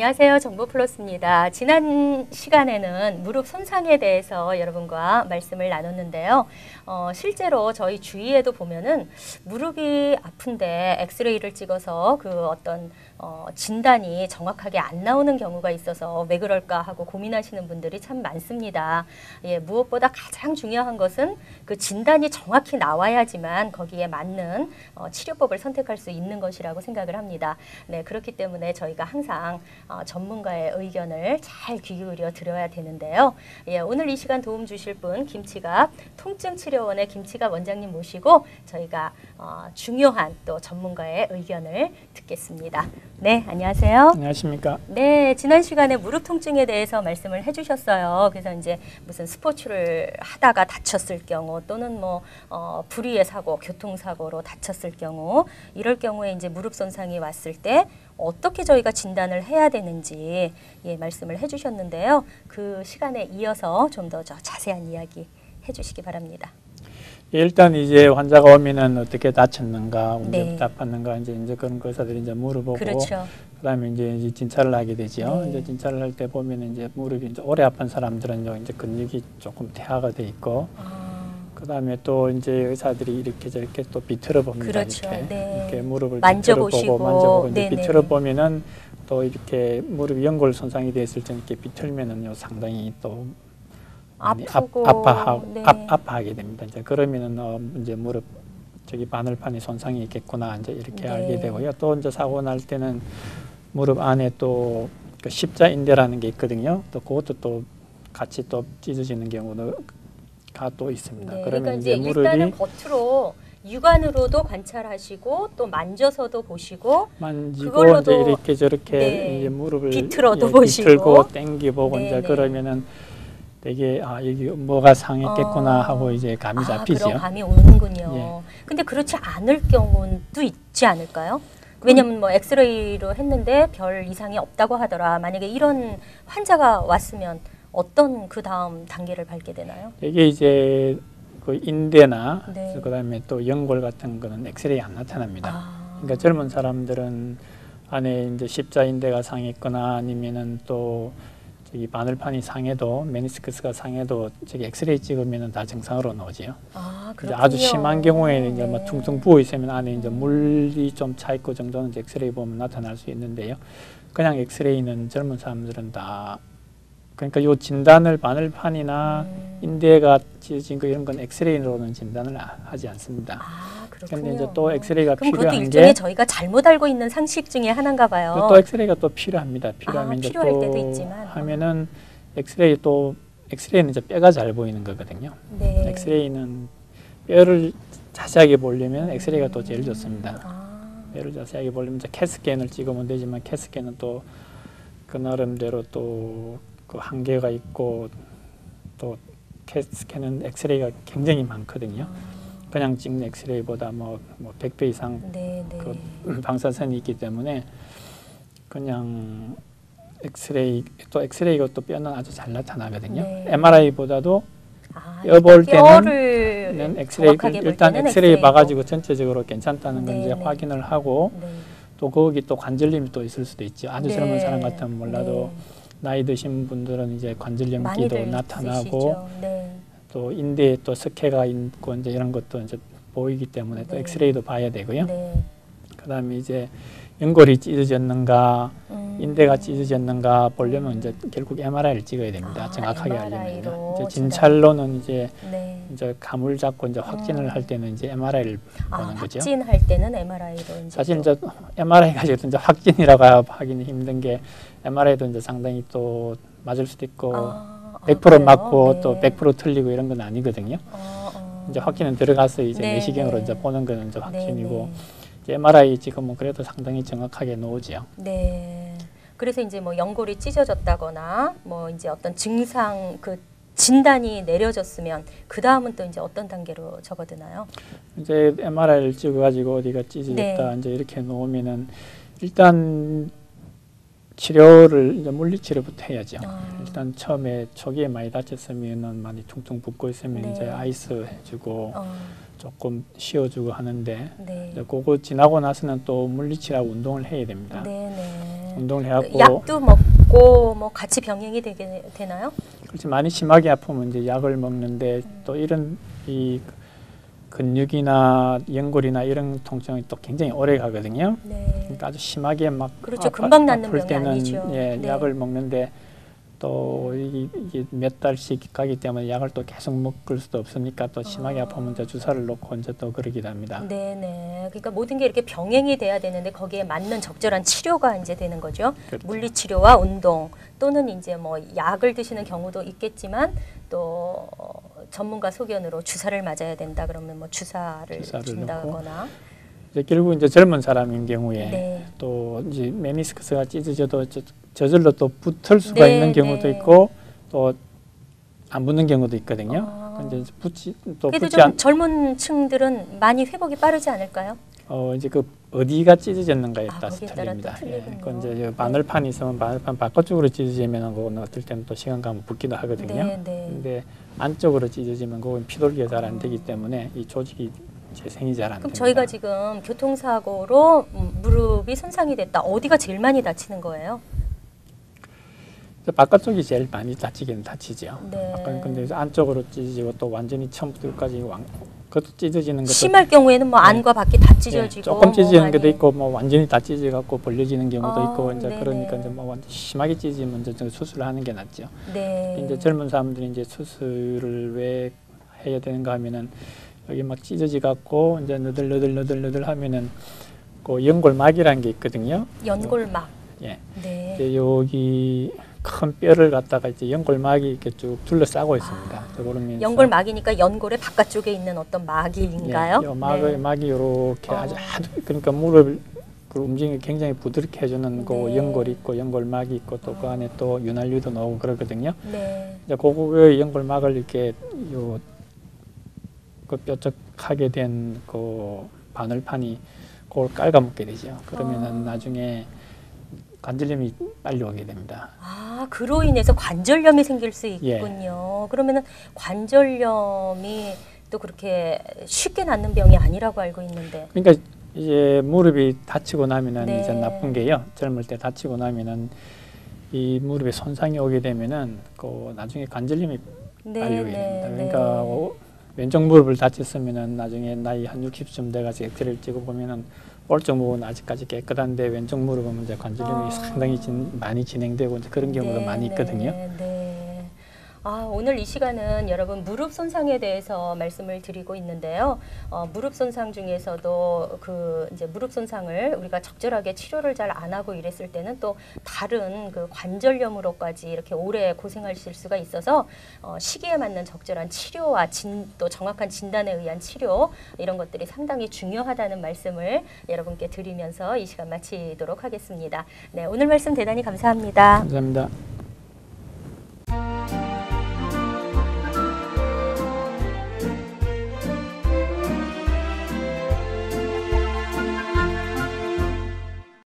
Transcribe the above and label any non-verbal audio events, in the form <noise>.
안녕하세요. 정보플러스입니다. 지난 시간에는 무릎 손상에 대해서 여러분과 말씀을 나눴는데요. 어, 실제로 저희 주위에도 보면은 무릎이 아픈데 엑스레이를 찍어서 그 어떤 어, 진단이 정확하게 안 나오는 경우가 있어서 왜 그럴까 하고 고민하시는 분들이 참 많습니다. 예, 무엇보다 가장 중요한 것은 그 진단이 정확히 나와야지만 거기에 맞는 어, 치료법을 선택할 수 있는 것이라고 생각을 합니다. 네, 그렇기 때문에 저희가 항상 어, 전문가의 의견을 잘 귀 기울여 들어야 되는데요. 예, 오늘 이 시간 도움 주실 분 김치갑 통증치료원의 김치갑 원장님 모시고 저희가 어, 중요한 또 전문가의 의견을 듣겠습니다. 네, 안녕하세요. 안녕하십니까. 네, 지난 시간에 무릎 통증에 대해서 말씀을 해주셨어요. 그래서 이제 무슨 스포츠를 하다가 다쳤을 경우 또는 뭐 어, 불의의 사고, 교통사고로 다쳤을 경우 이럴 경우에 이제 무릎 손상이 왔을 때 어떻게 저희가 진단을 해야 되는지 예, 말씀을 해주셨는데요. 그 시간에 이어서 좀 더 자세한 이야기 해주시기 바랍니다. 일단 이제 환자가 오면은 어떻게 다쳤는가, 언제 네. 다팠는가 이제 이제 그런 거 의사들이 이제 물어보고 그렇죠. 그다음에 이제, 진찰을 하게 되죠. 네. 이제 진찰을 할 때 보면은 이제 무릎이 이제 오래 아픈 사람들은 이제 근육이 조금 퇴화가 돼 있고 아, 그다음에 또 이제 의사들이 이렇게 저렇게 또 비틀어 봅니다. 그렇죠. 이렇게, 네. 이렇게 무릎을 만져보시고. 비틀어 보고 만져보고 이제. 비틀어 보면은 또 이렇게 무릎 연골 손상이 됐을 때 이렇게 비틀면은요 상당히 또 아프고, 아, 아파하, 네. 아, 아파하게 됩니다. 이제 그러면은 어, 이제 무릎 저기 바늘판에 손상이 있겠구나 이제 이렇게 네. 알게 되고요. 또 이제 사고 날 때는 무릎 안에 또 그 십자인대라는 게 있거든요. 또 그것도 또 같이 또 찢어지는 경우가 또 있습니다. 네, 그러면 그러니까 이제 이제 일단은 무릎이 겉으로 육안으로도 관찰하시고 또 만져서도 보시고 만지고 그걸로도 이제 이렇게 저렇게 네, 이제 무릎을 비틀어도 예, 보시고. 비틀고 당겨 보고 네, 이제 네. 그러면은 되게 아 여기 뭐가 상했겠구나 어. 하고 이제 감이 아, 잡히죠. 그런 감이 오는군요. 예. 근데 그렇지 않을 경우도 있지 않을까요? 왜냐면 뭐 엑스레이로 했는데 별 이상이 없다고 하더라. 만약에 이런 환자가 왔으면 어떤 그 다음 단계를 밟게 되나요? 이게 이제 그 인대나 네. 그다음에 또 연골 같은 거는 엑스레이 안 나타납니다. 아, 그러니까 젊은 사람들은 안에 이제 십자 인대가 상했거나 아니면은 또 저기 바늘판이 상해도 메니스크스가 상해도 저기 엑스레이 찍으면은 다 정상으로 나오지요. 아 이제. 아주 심한 경우에는 이제 네. 뭐 퉁퉁 부어 있으면 안에 이제 물이 좀 차 있고 정도는 이제 엑스레이 보면 나타날 수 있는데요. 그냥 엑스레이는 젊은 사람들은 다 그러니까 요 진단을 바늘판이나 음. 인대가 찢어진 거 이런 건 엑스레이로는 진단을 아- 하지 않습니다. 아 그렇군요. 근데 이제 또 엑스레이가 그럼 그것도 필요한 일종의 게 저희가 잘못 알고 있는 상식 중에 하나인가 봐요. 또 엑스레이가 또 필요합니다. 필요하면 아, 이제 필요할 또 때도 있지만. 하면은 엑스레이 또 엑스레이는 이제 뼈가 잘 보이는 거거든요. 네. 엑스레이는 뼈를 자세하게 보려면 엑스레이가 또 제일 좋습니다. 아, 뼈를 자세하게 보려면 이제 캐스캔을 찍으면 되지만 캐스캔은 또 그 나름대로 또 그 한계가 있고 또 캐스캔은 엑스레이가 굉장히 많거든요. 그냥 찍는 엑스레이보다 뭐, 뭐 100배 이상 네, 네. 그 <laughs> 방사선이 있기 때문에 그냥 엑스레이 또 엑스레이가 또 뼈는 아주 잘 나타나거든요. 네. MRI보다도 아, 뼈볼 때는 엑스레이 볼 일단 엑스레이. 봐가지고 전체적으로 괜찮다는 걸 네, 이제 네. 확인을 하고 네. 또 거기 또 관절염이 또 있을 수도 있죠. 아주 네. 젊은 사람 같으면 몰라도 네. 나이 드신 분들은 이제 관절염기도 나타나고. 또 인대에 또 석회가 있고 이제 이런 것도 이제 보이기 때문에 또 네. 엑스레이도 봐야 되고요. 네. 그다음에 이제 연골이 찢어졌는가 음. 인대가 찢어졌는가 보려면 이제 결국 MRI를 찍어야 됩니다. 아, 정확하게 하려면 이제. 진찰로는 이제 네. 이제 감을 잡고 이제 확진을 음. 할 때는 이제 MRI를 아, 보는 거죠. 확진할 때는 MRI로 이제 사실 또- 이제 MRI 가지고 이제 확진이라고 하기는 힘든 게 MRI도 이제 상당히 또 맞을 수도 있고 아, 아, 100% 그래요? 맞고 네. 또100% 틀리고 이런 건 아니거든요. 어, 어. 이제 확진은 들어가서 이제 네, 내시경으로 네. 이제 보는 거는 이제 확진이고 네, 이제 MRI 찍으면 그래도 상당히 정확하게 나오지요. 네. 네. 그래서 이제 뭐 연골이 찢어졌다거나 뭐 이제 어떤 증상 그 진단이 내려졌으면 그 다음은 또 이제 어떤 단계로 접어드나요? 이제 MRI를 찍어가지고 어디가 찢어졌다 네. 이제 이렇게 놓으면은 일단 치료를 이제 물리치료부터 해야죠. 아. 일단 처음에 초기에 많이 다쳤으면은 많이 퉁퉁 붓고 있으면 네. 이제 아이스 해주고 어, 조금 쉬어주고 하는데 네. 이제 그거 지나고 나서는 또 물리치료하고 운동을 해야 됩니다. 네, 네. 운동을 해갖고 약도 먹고 뭐 같이 병행이 되게 되나요? 그렇지 많이 심하게 아프면 이제 약을 먹는데 또 이런 이 근육이나 연골이나 이런 통증이 또 굉장히 오래 가거든요. 네. 그러니까 아주 심하게 막 그렇죠. 금방 낫는 아플 병이 때는 아니죠. 예, 네. 약을 먹는데 또 이- 이게 몇 달씩 가기 때문에 약을 또 계속 먹을 수도 없으니까 또 심하게 아. 아프면 이제 주사를 놓고 이제 또 그러기도 합니다. 네네. 그러니까 모든 게 이렇게 병행이 돼야 되는데 거기에 맞는 적절한 치료가 이제 되는 거죠. 그렇죠. 물리 치료와 운동 또는 이제 뭐 약을 드시는 경우도 있겠지만 또 어, 전문가 소견으로 주사를 맞아야 된다 그러면 뭐 주사를, 주사를 준다거나 이제 결국 이제 젊은 사람인 경우에 네. 또 이제 메니스크스가 찢어져도 저, 저절로 또 붙을 수가 네, 있는 경우도 네. 있고 또 안 붙는 경우도 있거든요. 아. 근데 이제 붙지 또 그래도 붙지 좀않 젊은 층들은 많이 회복이 빠르지 않을까요? 어 이제 그 어디가 찢어졌는가에 아, 따라서 틀립니다. 예. 그건 이제 저 바늘판이 있으면 바늘판 바깥쪽으로 찢어지면 그거는 어떨 때는 또 시간 가면 붙기도 하거든요. 네, 네. 근데 안쪽으로 찢어지면 그건 피돌기가 잘 안 되기 때문에 이 조직이 재생이 잘안 그럼 됩니다. 저희가 지금 교통사고로 음, 무릎이 손상이 됐다. 어디가 제일 많이 다치는 거예요? 바깥쪽이 제일 많이 다치기는 다치죠. 네. 아까 근데 안쪽으로 찢어지고 또 완전히 처음부터 끝까지 왕 그것도 찢어지는 것도 심할 경우에는 뭐 네. 안과 밖이 다 예, 찢어지고 조금 찢어지는 뭐 것도 있고 뭐 완전히 다 찢어 갖고 벌려지는 경우도 아, 있고 이제 네네. 그러니까 이제 뭐 완전 심하게 찢어지면 이제 좀 수술을 하는 게 낫죠. 네. 이제 젊은 사람들이 이제 수술을 왜 해야 되는가 하면은 여기 막 찢어지 갖고 이제 너덜너덜 하면은 그 연골막이라는 게 있거든요. 연골막. 예. 네. 이제 여기 큰 뼈를 갖다가 이제 연골막이 이렇게 쭉 둘러싸고 있습니다. 그러면서 연골막이니까 연골의 바깥쪽에 있는 어떤 막인가요? 예, 요 막이 네. 막이 이렇게 어. 아주 아주 그러니까 무릎을 그 움직임이 굉장히 부드럽게 해주는 그 네. 연골이 있고 연골막이 있고 또그 어. 안에 또 윤활유도 나오고 그러거든요. 네. 이제 그거의 연골막을 이렇게 요 그 뾰족하게 된 그 바늘판이 그걸 깔아먹게 되죠. 그러면은 아. 나중에 관절염이 빨리 오게 됩니다. 아, 그로 인해서 관절염이 생길 수 예. 있군요. 그러면은 관절염이 또 그렇게 쉽게 낫는 병이 아니라고 알고 있는데. 그러니까 이제 무릎이 다치고 나면은 네. 이제 나쁜 게요. 젊을 때 다치고 나면은 이 무릎에 손상이 오게 되면은 그 나중에 관절염이 네, 빨리 오게 네, 됩니다. 네. 그러니까 어, 왼쪽 무릎을 다쳤으면은 나중에 나이 한 60쯤 돼가지고 엑스레이를 찍어 보면은 오른쪽 무릎은 아직까지 깨끗한데 왼쪽 무릎은 이제 관절염이 아. 상당히 진, 많이 진행되고 이제 그런 경우도 네, 많이 있거든요. 네, 네. 아, 오늘 이 시간은 여러분 무릎 손상에 대해서 말씀을 드리고 있는데요. 어, 무릎 손상 중에서도 그 이제 무릎 손상을 우리가 적절하게 치료를 잘 안 하고 이랬을 때는 또 다른 그 관절염으로까지 이렇게 오래 고생하실 수가 있어서 어, 시기에 맞는 적절한 치료와 진, 또 정확한 진단에 의한 치료 이런 것들이 상당히 중요하다는 말씀을 여러분께 드리면서 이 시간 마치도록 하겠습니다. 네, 오늘 말씀 대단히 감사합니다. 감사합니다.